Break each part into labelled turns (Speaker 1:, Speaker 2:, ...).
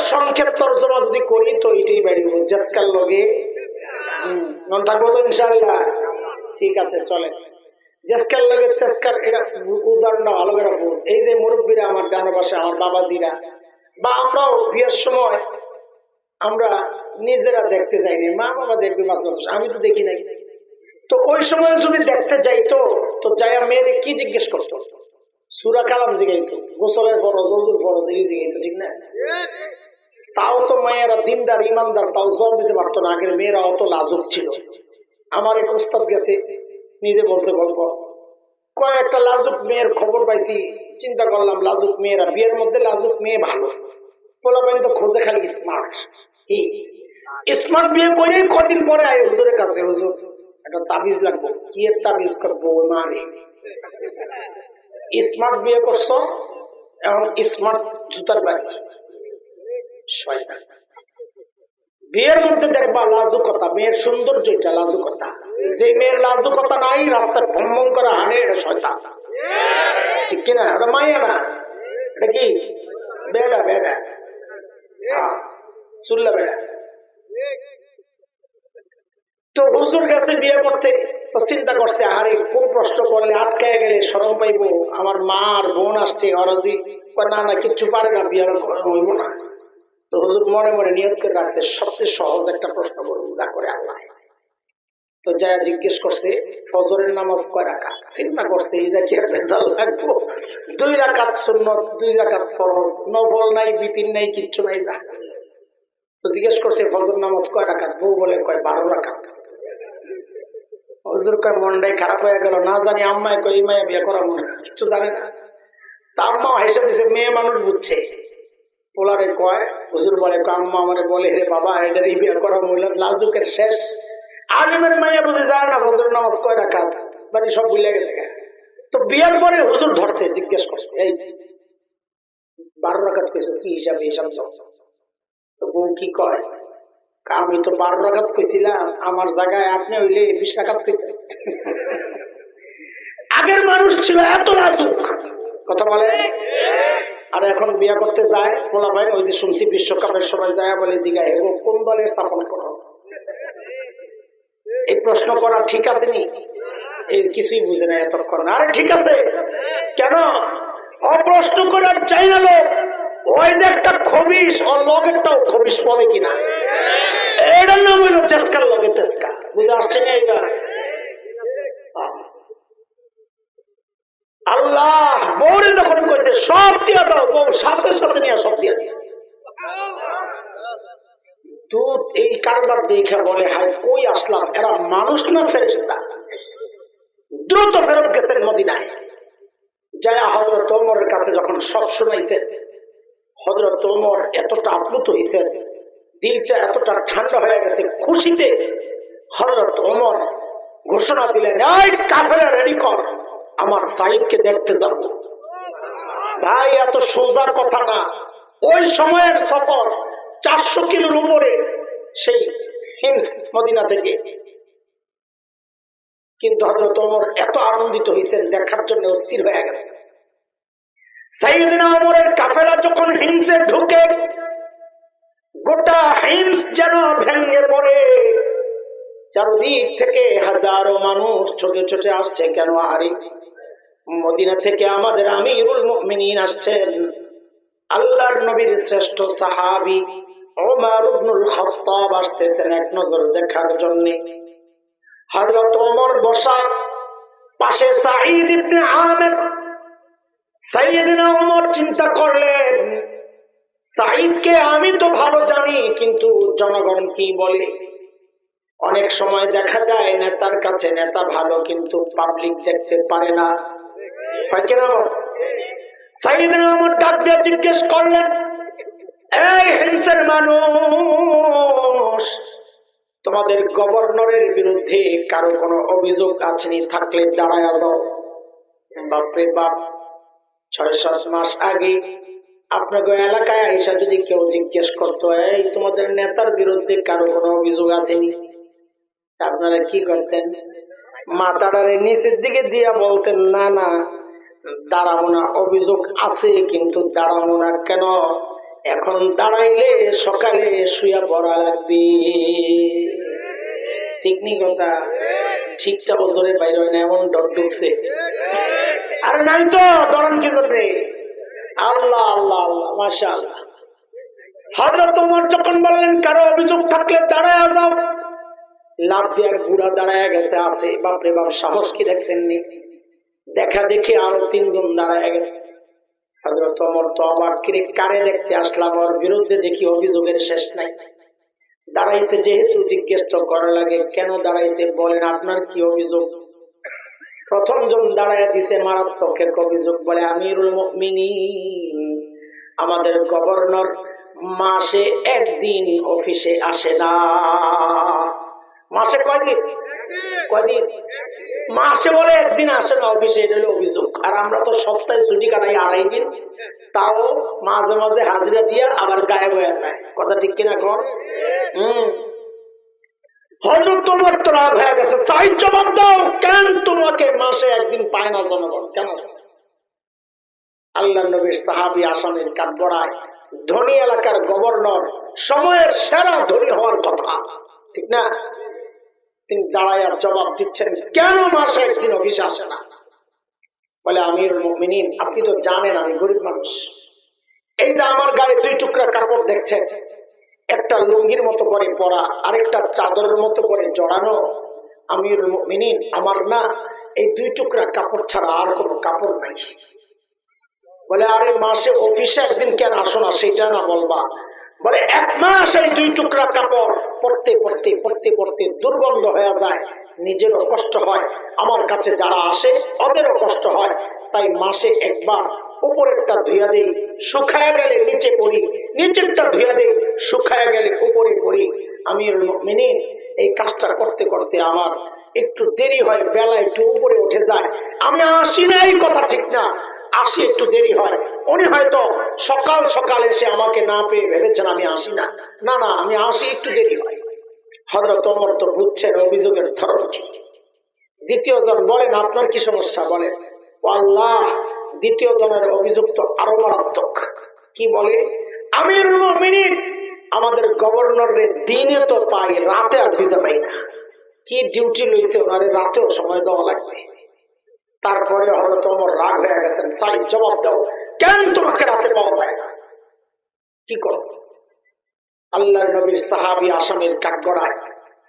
Speaker 1: সংক্ষেপ তর্জমা যদি করি তো এটাই বেরিয়ে জেসকার লগে। মন থাকব তো ইনশাল্লাহ ঠিক আছে, চলে। আমি তো দেখি নাই। তো ওই সময় যদি দেখতে যাইতো তো যাইয়া মেয়েরে কি জিজ্ঞেস করতো? সুরা কালাম জিগাইতো। গোসলের ফরজ অজুর ফরজ, এই জিগাইতো, ঠিক না? তাও তো মায়েরা দিনদার, ইমানদার, তাও জল দিতে পারতো না। আগের মেয়েরা অত লাজুক ছিল। আমার এক উস্তাদ গেছে, নিজে বলতে গল্প কয়েকটা লাজুক মেয়ের খবর পাইছি, চিন্তা করলাম, লাজুক মেয়েরা, বিয়ের মধ্যে লাজুক মেয়ে ভালো। পোলা পাইন তো খোঁজে খালি স্মার্ট স্মার্ট বিয়ে করে কদিন পরে আয় হুজুরের কাছে, হুজুর। একটা তাবিজ লাগবো। কি এর তাবিজ করব, ওই মারে স্মার্ট বিয়ে করছ? এখন স্মার্ট জুতার বাড়ি। শয়তান। বিয়ের মধ্যে দেখবা লাজুকতা মেয়ের সৌন্দর্য এটা লাজুকতা। যে মেয়ের লাজুকতা নাই রাস্তায় ভ্রমণ করে হানে এটা শয়তান। ঠিক কিনা? এটা মাইয়া না। এটা কি? বেডা বেডা। হ্যাঁ, বেডা। তো হুজুর বিয়ে করতে তো চিন্তা করছে আরে কোন প্রশ্ন করলে আটকায় গেলে সরম পাইবো? আমার মা আর বোন আসছে ওরা দুই না না কিচ্ছু পারে না বিয়ে হইব না। তো হুজুর মনে মনে নিয়ত করে রাখছে, সবচেয়ে সহজ একটা প্রশ্ন করব যা করে আল্লাহ। তো যা জিজ্ঞেস করছে, ফজরের নামাজ কয় রাখা চিন্তা করছে, এই দেখি রেজাল লাগবো? দুই রাকাত শূন্য দুই রাকাত ফরজ নাই বিতিন নাই, কিচ্ছু নাই, যা। তো জিজ্ঞেস করছে, ফজর নামাজ কয় রাখাত বউ বলে, কয় বারো রাখাত হুজুর কয়, মনটাই খারাপ হয়ে গেল, না জানি আম্মায় কয় এই মায়া বিয়ে করা মনে কিছু জানে না। তা আম্মা হেসে দিছে, মেয়ে মানুষ বুঝছে। পোলারে কয়, হুজুর বলে কয় আম্মা আমারে বলে রে বাবা এই বিয়ে করা মহিলা লাজুকের শেষ। আলিমের মাইয়া বুঝে যায় না ফজর নামাজ কয় রাখাত মানে সব ভুলে গেছে তো বিয়ের পরে হুজুর ধরছে, জিজ্ঞেস করছে, এই, বারো রাখাত কইছো, কি হিসাবে হিসাব তো বউ কি কয় আমি তো বারো রাখাত কইছিলাম, আমার জায়গায় আপনি হইলে বিশ রাখাত কইতেন। আগের মানুষ ছিল এত লাজুক। কথা বলে? আর এখন বিয়া করতে যায়, পোলা ভাই, ওই যে শুনছি বিশ্বকাপের সময় যায় বলে জিগায় ও কোন দলের স্থাপন করো? এই প্রশ্ন করা ঠিক আছে নি? এই কিছুই বুঝে না, এত এতক্ষণ আরে ঠিক আছে। কেন? অপ্রশ্ন করার চাই না লোক। ওই যে একটা খবিস ও লগেরটাও খবিস পড়ে কিনা? এটার নাম হইল তেসকার লগে তেসকা বুঝে আসছে না এইবার আল্লাহ যখন কইছে, সব দিয়া দাও সাথে সাথে নিয়ে সব দিয়া দিস এই কারবার দেখে বলে কই আসলাম? এরা মানুষ না ফেরেস্তা দ্রুত ফেরত গেছেন মদিনায়। যায় হজরত ওমরের কাছে যখন সব শুনাইছে হজরত ওমর এতটা আপ্লুত হয়েছে দিলটা এতটা ঠান্ডা হয়ে গেছে, খুশিতে হজরত ঘোষণা দিলেন কাফেলা রেডি কর। আমার সাইদকে দেখতে যাব ভাই, এত সোজার কথা না। ওই সময়ের সফর চারশো কিলোর উপরে, সেই হিমস মদিনা থেকে। কিন্তু হজরত ওমর এত আনন্দিত হয়েছেন দেখার জন্য অস্থির হয়ে গেছে। কাফেলা যখন হিমসে ঢুকে, গোটা হিমস যেন ভেঙে পড়ে। চারদিক থেকে হাজারো মানুষ ছোটে ছোটে আসছে, কেন আরে মদিনা থেকে আমাদের আমিরুল মুমিনিন আসছেন। আল্লাহর নবীর শ্রেষ্ঠ সাহাবি ওমর ইবনুল খাত্তাব আসতেছেন এক নজর দেখার জন্য। হযরত ওমর বসা, পাশে সাঈদ ইবনে আমির। সাইয়েদনা ওমর চিন্তা করলেন, সাঈদকে আমি তো ভালো জানি, কিন্তু জনগণ কি বলে? অনেক সময় দেখা যায়, নেতার কাছে নেতা ভালো, কিন্তু পাবলিক দেখতে পারে না। জিজ্ঞেস করলেন, এই হিংসের মানুষ, তোমাদের গভর্নরের বিরুদ্ধে কারও কোনো অভিযোগ আছে থাকলে দাঁড়ায় বাপরে বাপ, ছয়, সাত মাস আগে আপনাকে এলাকায় আইসা যদি কেউ জিজ্ঞেস করতো, এই তোমাদের নেতার বিরুদ্ধে কারও কোনো অভিযোগ আসেনি আপনারা কি করতেন? মাথাটারে নিচের দিকে দিয়া বলতেন, না না, দাঁড়াবো না, অভিযোগ আছে, কিন্তু দাঁড়াবো না কেন? এখন দাঁড়াইলে সকালে শুয়া পড়া লাগবে। ঠিক নি কথা? ঠিকটা ওজনের বাইরে হয় না, এমন ডর ঢুকছে। আরে নাই তো, ডরান কি জন্য? আল্লাহ আল্লাহ আল্লাহ মাসা আল্লাহ হজরত তোমার যখন বললেন, কারও অভিযোগ থাকলে দাঁড়ায় যাও। লাভ দিয়ে বুড়া দাঁড়ায় গেছে, আছে। বাপরে বাপ, সাহস কি দেখছেন নি দেখা দেখি আরও তিনজন দাঁড়ায় গেছে। আপনার কি অভিযোগ? প্রথম জন দাঁড়ায় দিছে মারাত্মক এক অভিযোগ, বলে, আমিরুল মুমিনিন, আমাদের গভর্নর মাসে একদিন অফিসে আসে না। মাসে কয়দিন? কয়দিন? মাসে বলে একদিন আসে না, অফিসে এটা অভিযোগ। আর আমরা তো সপ্তাহে ছুটি কাটাই আড়াই দিন। তাও মাঝে মাঝে হাজিরা দিয়ে আবার গায়েব হয়ে যায়। কথা ঠিক কিনা কর? হম। হজরত তোমার তো রাগ হয়ে গেছে। জবাব দাও, কেন তোমাকে মাসে একদিন পায় না জনগণ? কেন? আল্লাহ নবীর সাহাবি আসামের কাঠগড়ায় ধনী এলাকার গভর্নর, সময়ের সেরা ধনী হওয়ার কথা। ঠিক না? তিনি দাঁড়ায় আর জবাব দিচ্ছেন, কেন মাসে একদিন অফিসে আসে না? বলে আমির মিনিন আপনি তো জানেন আমি গরিব মানুষ। এই যে আমার গায়ে দুই টুকরা কাপড় দেখছেন, একটা লুঙ্গির মতো করে পরা, আরেকটা চাদরের মতো করে জড়ানো আমির মিনিন আমার না এই দুই টুকরা কাপড় ছাড়া আর কোনো কাপড় নাই। বলে, আরে মাসে অফিসে একদিন কেন আসো না, সেটা না বলবা। বলে, এক মাস এই দুই টুকরা কাপড় পড়তে পড়তে পড়তে পড়তে দুর্গন্ধ হয়ে যায়। নিজেরও কষ্ট হয়। আমার কাছে যারা আসে, ওদেরও কষ্ট হয়। তাই মাসে একবার উপরেরটা ধুইয়া দিই, শুকায়া গেলে নিচে পড়ি। নিচেরটা ধুইয়া দিই, শুকায়া গেলে উপরে পড়ি। আমি মিনি, এই কাজটা করতে করতে আমার একটু দেরি হয়, বেলা একটু উপরে উঠে যায়। আমি আসি না, এই কথা ঠিক না। আসি, একটু দেরি হয়। উনি হয়তো সকাল সকাল এসে আমাকে না পেয়ে ভেবেছেন আমি আসি না। না না, আমি আসি, একটু দেরি হয়। হজরত অমর তো বুঝছেন অভিযোগের ধরন দ্বিতীয় জন বলেন, আপনার কি সমস্যা? বলেন আল্লাহ দ্বিতীয় জনের অভিযোগ তো আরও মারাত্মক। কি বলে? আমির আমাদের গভর্নরের দিনে তো পাই, রাতে আর দিতে পাই না। কি ডিউটি লইছে ওনারে, রাতেও সময় দেওয়া লাগবে। তারপরে হয়তো আমার রাগ হয়ে গেছেন সাই জবাব দাও। কেন তোমাকে রাতে পাওয়া যায় না? কি করো? আল্লাহ নবীর সাহাবি আসামের কাঠগড়ায়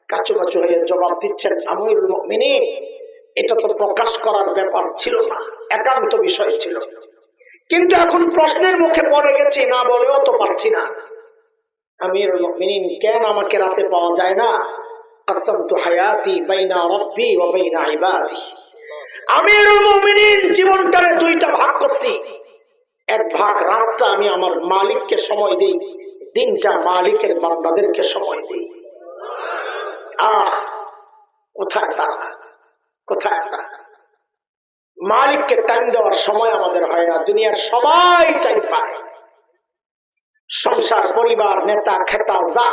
Speaker 1: কাচু কাচু হয়ে জবাব দিচ্ছেন আমির মিনি এটা তো প্রকাশ করার ব্যাপার ছিল না, একান্ত বিষয় ছিল। কিন্তু এখন প্রশ্নের মুখে পড়ে গেছি, না বলেও তো পারছি না। আমির মিনিন কেন আমাকে রাতে পাওয়া যায় না? আসামতু হায়াতি বাইনা রব্বি ও বাইনা ইবাদি। আমিরুল মুমিনিন জীবনটারে দুইটা ভাগ করছি। এক ভাগ রাতটা আমি আমার মালিককে সময় দিই, দিনটা মালিকের বান্দাদেরকে সময় দিই। আহ কোথায় তারা কোথায় তারা মালিককে টাইম দেওয়ার সময় আমাদের হয় না, দুনিয়ার সবাই টাইম পায়। সংসার, পরিবার, নেতা, খেতা যা।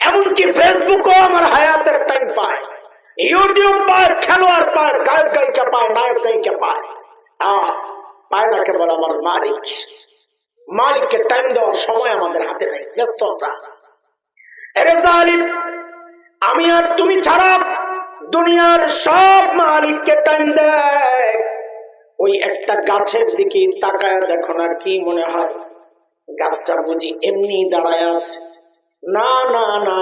Speaker 1: এমনকি ফেসবুকও আমার হায়াতের টাইম পায়। ইউটিউব পায় খেলোয়াড় পায় গায়ক গায়িকা পায় নায়ক গায়িকা পায় আহ পায় না কেবল আমার মালিক। মালিককে টাইম দেওয়ার সময় আমাদের হাতে নেই, ব্যস্ত আমি আর তুমি ছাড়া দুনিয়ার সব মালিককে টাইম দেয়। ওই একটা গাছের দিকে তাকায় দেখো না কি মনে হয়। গাছটা বুঝি এমনি দাঁড়ায় আছে। না না না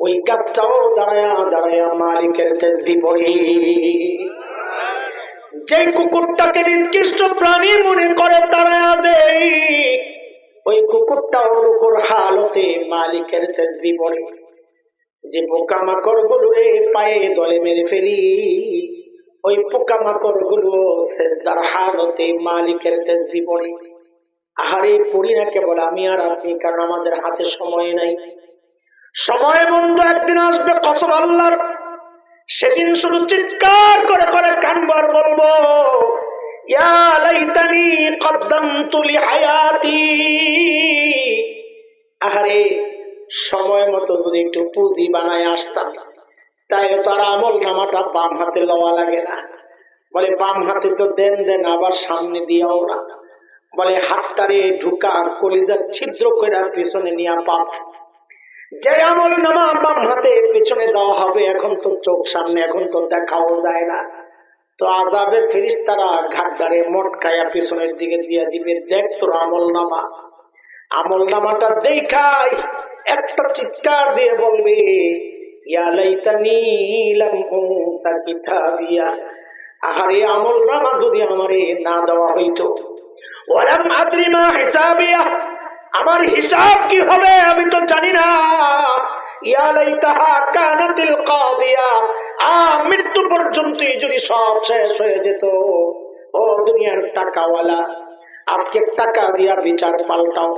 Speaker 1: ওই গাছটাও দাঁড়ায়া দাঁড়ায়া মালিকের তেজবি পড়ি। যে কুকুরটাকে নির্দিষ্ট প্রাণী মনে করে তাড়ায়া দেই ওই কুকুরটা উপর হালতে মালিকের তেজবি পড়ে। যে পোকামাকড়গুলো পায়ে দলে মেরে ফেলি, ওই পোকামাকড়গুলো শেষদার হালতে মালিকের তেজবি পড়ে। আহারে, পড়ি না কেবল আমি আর আপনি, কারণ আমাদের হাতে সময় নাই। সময় বন্ধু, একদিন আসবে কত আল্লাহর। সেদিন শুধু চিৎকার করে করে কানবার বলব আহারে, সময় মতো যদি একটু পুঁজি বানায় আসতাম, তাহলে তার আমল নামাটা বাম হাতে লওয়া লাগে না। বলে, বাম হাতে তো দেন দেন আবার সামনে দিয়েও না। বলে, হাতটারে ঢুকা কলিজার ছিদ্র করে পিছনে নিয়ে পাত। যে আমল নামা বাম হাতে দেওয়া হবে। এখন তো চোখ সামনে, এখন তো দেখাও যায় না। তো তারা দিকে দিয়ে দিবে, দেখ তোর আমল নামা। আমল নামাটা দেখাই, একটা চিৎকার দিয়ে বলবে আহারে, আমল নামা যদি আমারে না দেওয়া হইতো। হিসাবিয়া। আমার হিসাব কি হবে আমি তো জানি না। মৃত্যু যদি সব শেষ হয়ে যেত, ও দুনিয়ার টাকাওয়ালা, আজকে টাকা বিচার পাল্টাও।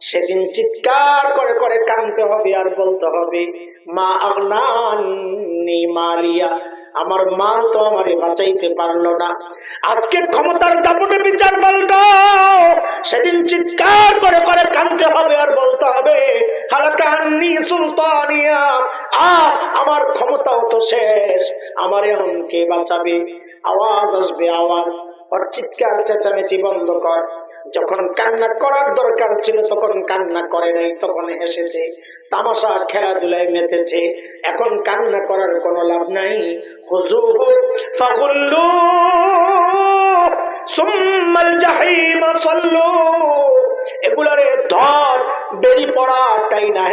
Speaker 1: সেদিন চিৎকার করে করে কানতে হবে আর বলতে হবে, মা আগ্নানি মালিয়া। আমার মা তো আমারে বাঁচাইতে পারল না। আজকে ক্ষমতার দাপটে বিচার পাল্টাও। সেদিন চিৎকার করে করে কানতে হবে আর বলতে হবে, হালাকান্নি সুলতানিয়া আমার ক্ষমতাও তো শেষ, আমার এখন কে বাঁচাবে? আওয়াজ আসবে, আওয়াজ। ওর চিৎকার চেঁচামেচি বন্ধ কর। যখন কান্না করার দরকার ছিল, তখন কান্না করে নাই, তখন হেসেছে, তামাশা, খেলাধুলায় মেতেছে। এখন কান্না করার কোনো লাভ নাই। সাল্লু। এগুলারে ধর বেরি পড়া না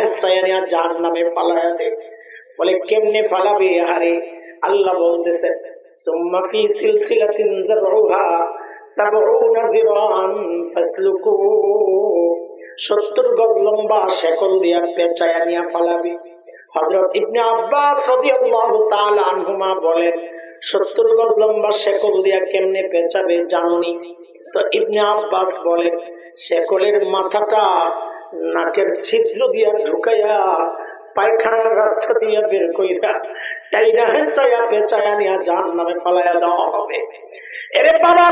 Speaker 1: জাহান্নামে ফালায়া দে। বলে, কেমনে ফালাবে হারে আল্লাহ বলতেছে, সুম্মা ফি গজ লম্বা শেকল দিয়া পেঁচায়া নিয়া ফালাবে। হযরত ইবনে আব্বাস আনহুমা বলেন, সত্তর গজ লম্বা শেকল দিয়া কেমনে পেঁচাবে জানুনি? তো ইবনে আব্বাস বলে, শেকলের মাথাটা নাকের ছিদ্র দিয়া ঢুকাইয়া পায়খানার রাস্তা দিয়া বের কইরা টাইরা হেঁচাইয়া পেঁচাইয়া নিয়া জাহান নামে দেওয়া হবে। এরে বাবা,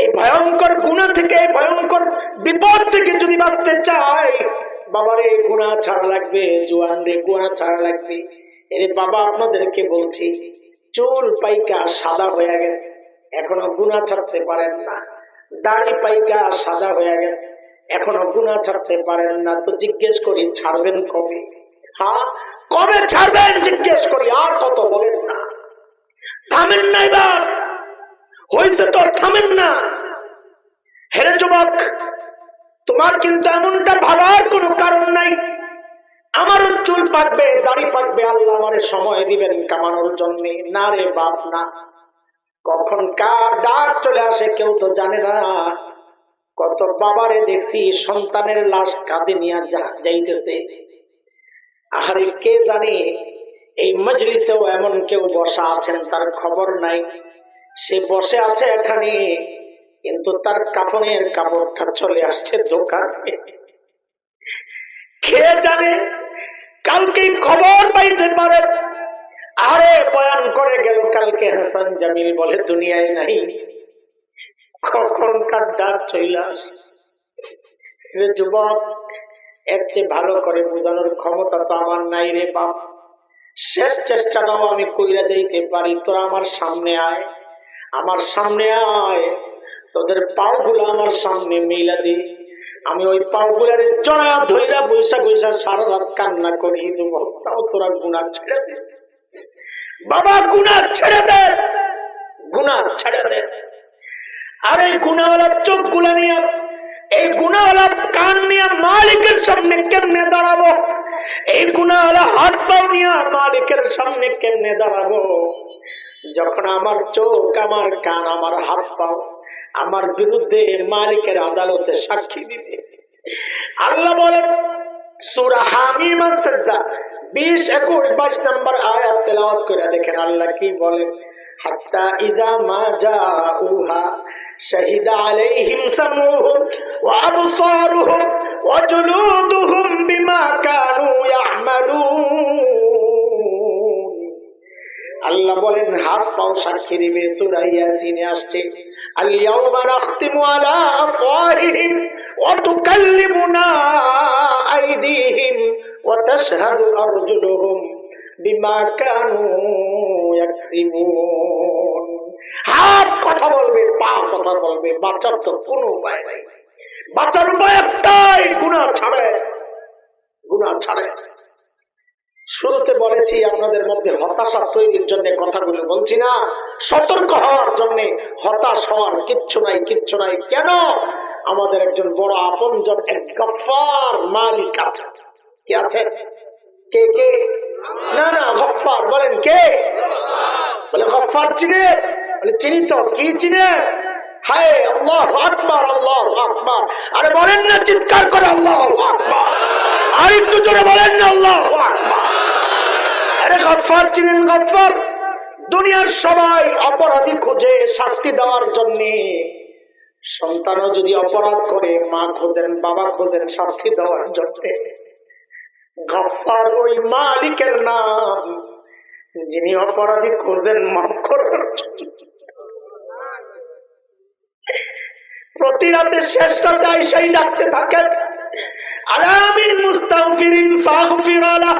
Speaker 1: এই ভয়ঙ্কর গুণা থেকে ভয়ঙ্কর বিপদ থেকে যদি বাঁচতে চাই বাবারে গুণা ছাড়া লাগবে জোয়ান রে গুণা ছাড়া লাগবে। এরে বাবা, আপনাদেরকে বলছি, চুল পাইকা সাদা হয়ে গেছে। এখনও গুণা ছাড়তে পারেন না। দাড়ি পাইকা সাদা হয়ে গেছে। এখনও গুণা ছাড়তে পারেন না। তো জিজ্ঞেস করি, ছাড়বেন কবে? হ্যাঁ কবে ছাড়বেন? জিজ্ঞেস করি, আর কত বলেন না। থামেন না এবার। হয়েছে তো, থামেন না। হেরে যুবক তোমার কিন্তু এমনটা ভাবার কোনো কারণ নাই। আমার চুল পাকবে, দাড়ি পাকবে, আল্লাহ আমার সময় দিবেন কামানোর জন্য। না রে বাপ, না। কখন কার ডাক চলে আসে কেউ তো জানে না। কত বাবারে দেখছি সন্তানের লাশ কাঁধে নিয়ে যাইতেছে। আরে কে জানে এই মজলিসেও এমন কেউ বসা আছেন, তার খবর নাই। সে বসে আছে এখানে। কিন্তু তার কাফনের কাপড়টা চলে আসছে দোকানে। কে জানে, কালকে খবর পাইতে পারে। আরে বয়ান করে গেল কালকে হাসান জামিল বলে, দুনিয়ায় নাই। কখনকার ডাক চলে আসে। যুবক, এর চেয়ে ভালো করে বোঝানোর ক্ষমতা তো আমার নাই রে বাপ। শেষ চেষ্টাটাও আমি কইরা যাইতে পারি, তোরা আমার সামনে আয়। আমার সামনে আয়। তোদের পাওগুলো আমার সামনে মেলা দি। আমি ওই পাওগুলার জড়া ধইরা বৈশা বৈশা সারা রাত কান্না করি তাও তোরা গুণা ছেড়ে দে। বাবা গুণা ছেড়ে দে। গুণা ছেড়ে দে। আর এই গুণাওয়ালার চোখগুলা নিয়ে, এই গুণাওয়ালা কান নিয়ে মালিকের সামনে কেমনে দাঁড়াবো? এই গুণাওয়ালা হাত পাও নিয়ে মালিকের সামনে কেমনে দাঁড়াবো? যখন আমার চোখ, আমার কান, আমার হাত পাও আমার বিরুদ্ধে মালিকের আদালতে সাক্ষী দিবে আল্লাহ বলেন সুরা হামিমা সাজদা বিশ একুশ বাইশ নম্বর আয়াত তেলাওয়াত করে দেখেন আল্লাহ কি বলেন হাত্তা ইদা মা জাউহা شهد عليهم سمعهم وأبصارهم وجلودهم بما كانوا يعملون আল্লাহ বলেন, হাত পাও সাক্ষী দিবে সুরাইয়া সিনে আসছে। বিমা কানু হাত কথা বলবে, পা কথা বলবে বাচ্চার তো কোনো উপায় নাই। বাঁচার উপায় একটাই গুণা ছাড়ে গুণা ছাড়ে শুরুতে বলেছি আপনাদের মধ্যে হতাশা তৈরির জন্য কথাগুলো বলছি না। সতর্ক হওয়ার জন্য হতাশ হওয়ার কিচ্ছু নাই কিচ্ছু নাই। কেন? আমাদের একজন বড় আপনজন, এক গফার মালিক আছে। কে আছে? কে কে? না না গফার বলেন, কে? বলে গফার চিনে? বলে, চিনি তো, কি চিনে? হায়, আল্লাহ আকবার আল্লাহ আকবার। আরে বলেন না, চিৎকার করে, আল্লাহ আকবার। আর একটু জোরে বলেন না, আল্লাহ আকবার। গফার চিনেন গফার দুনিয়ার সবাই অপরাধী খুঁজে শাস্তি দেওয়ার জন্য। সন্তানও যদি অপরাধ করে, মা খোঁজেন, বাবা খোঁজেন, শাস্তি দেওয়ার জন্য। গফার ওই মালিকের নাম, যিনি অপরাধী খোঁজেন, মাফ করার। প্রতি রাতে শেষ রাতে সেই ডাকতে থাকেন, আলামিন মুস্তাগফিরিন ফাগফির আলা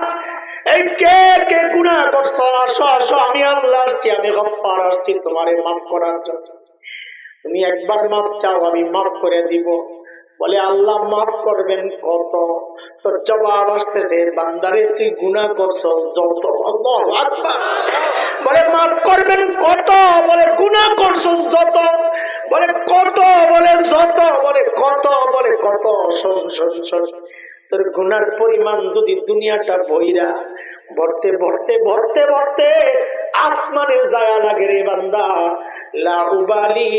Speaker 1: করছ? মাফ করবেন কত? বান্দারে তুই গুণা করছস যত। বলে, মাফ করবেন কত? বলে, গুণা করছস যত। বলে, কত? বলে, যত। বলে, কত? বলে, কত? শোন শোন শোন। তোর গুনার পরিমাণ যদি দুনিয়াটা বইরা ভরতে ভরতে ভরতে ভরতে আসমানে যায় লাগে রে বান্দা। লাউবালি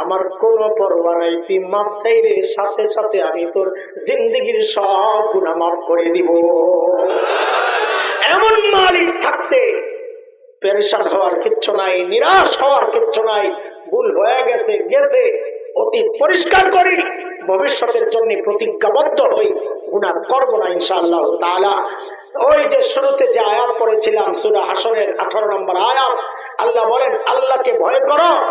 Speaker 1: আমার কোন পরোয়া নাই, তুই মাফ চাইলে সাথে সাথে আমি তোর জিন্দগির সব গুণা মাফ করে দিব। এমন মালিক থাকতে পেরেশান হওয়ার কিচ্ছু নাই, নিরাশ হওয়ার কিচ্ছু নাই, ভুল হয়ে গেছে গেছে, অতীত পরিষ্কার করি, ভবিষ্যতের জন্য প্রতিজ্ঞাবদ্ধ হই। গুণা করব না ইনশাআল্লাহ তাআলা। ওই যে শুরুতে যে আয়াত পড়েছিলাম, সুরা হাসনের আঠারো নম্বর আয়াত, আল্লাহ বলেন, আল্লাহকে ভয় করো।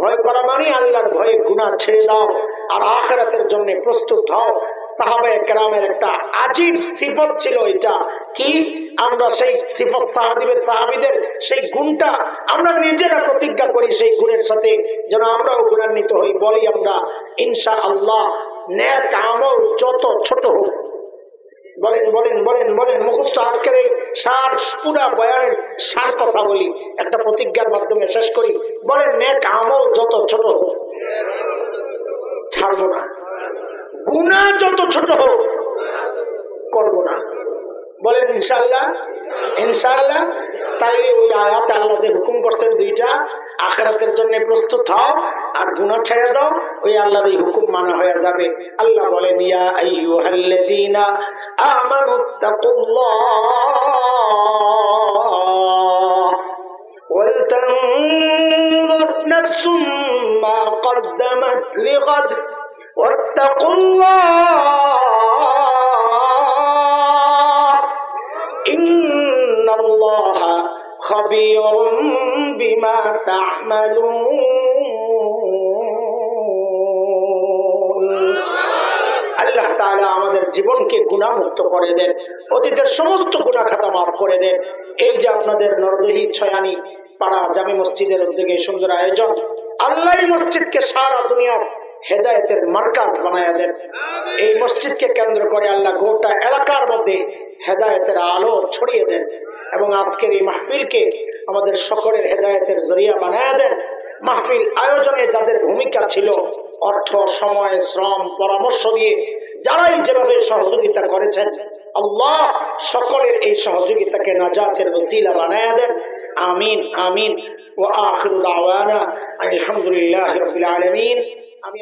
Speaker 1: ভয় করা মানে আল্লাহর ভয়ে গুণা ছেড়ে দাও আর আখেরাতের জন্য প্রস্তুত হও। সাহাবে কেরামের একটা আজীব সিফত ছিল এটা। কি? আমরা সেই সিফত সাহাদিবের সাহাবিদের সেই গুণটা আমরা নিজেরা প্রতিজ্ঞা করি সেই গুণের সাথে। যেন আমরাও গুণান্বিত হই, বলি আমরা ইনশা আল্লাহ ন্যাক আমল যত ছোট হোক বলেন বলেন বলেন বলেন, মুখস্থ আজকের এই সার পুরা বয়ানের সার কথা বলি, একটা প্রতিজ্ঞার মাধ্যমে শেষ করি। বলেন, নেক আমল যত ছোট ছাড়বো না। গুণা যত ছোট হোক, করব না। বলেন ইনশাল্লাহ ইনশাল্লাহ তাই ওই আয়াত আল্লাহ যে হুকুম করছেন দুইটা, আখেরাতের জন্য প্রস্তুত হও। আর গুণ ছেড়ে দাও ওই আল্লাহর এই হুকুম মানা হয়ে যাবে আল্লাহ বলেন ইয়া আইয়ুহাল্লাযীনা ওয়াল ওয়ালতানজুর নাফসুম মা কদ্দামাত লিগাদ ওয়াত্তাকুল্লাহ ইন্নাল্লাহা খবীরুম বিমা তা'মালুন জীবনকে গুণামুক্ত করে দেন, অতীতের সমস্ত গুণা খাতা মাফ করে দেন। এই যে আপনাদের নরদহি ছয়ানি পাড়া জামি মসজিদের উদ্যোগে সুন্দর আয়োজন আল্লাহ মসজিদকে সারা দুনিয়ার হেদায়েতের মার্কাজ বানায় দেন। এই মসজিদকে কেন্দ্র করে আল্লাহ গোটা এলাকার মধ্যে হেদায়েতের আলো ছড়িয়ে দেন এবং আজকের এই মাহফিলকে আমাদের সকলের হেদায়েতের জরিয়া বানায় দেন। মাহফিল আয়োজনে যাদের ভূমিকা ছিল, অর্থ, সময়, শ্রম, পরামর্শ দিয়ে যারাই যেভাবে সহযোগিতা করেছেন, আল্লাহ সকলের এই সহযোগিতাকে নাজাতের ওসিলা বানায় দেন। আমিন আমিন। ও আখির দাওয়ানা আলহামদুলিল্লাহ আমি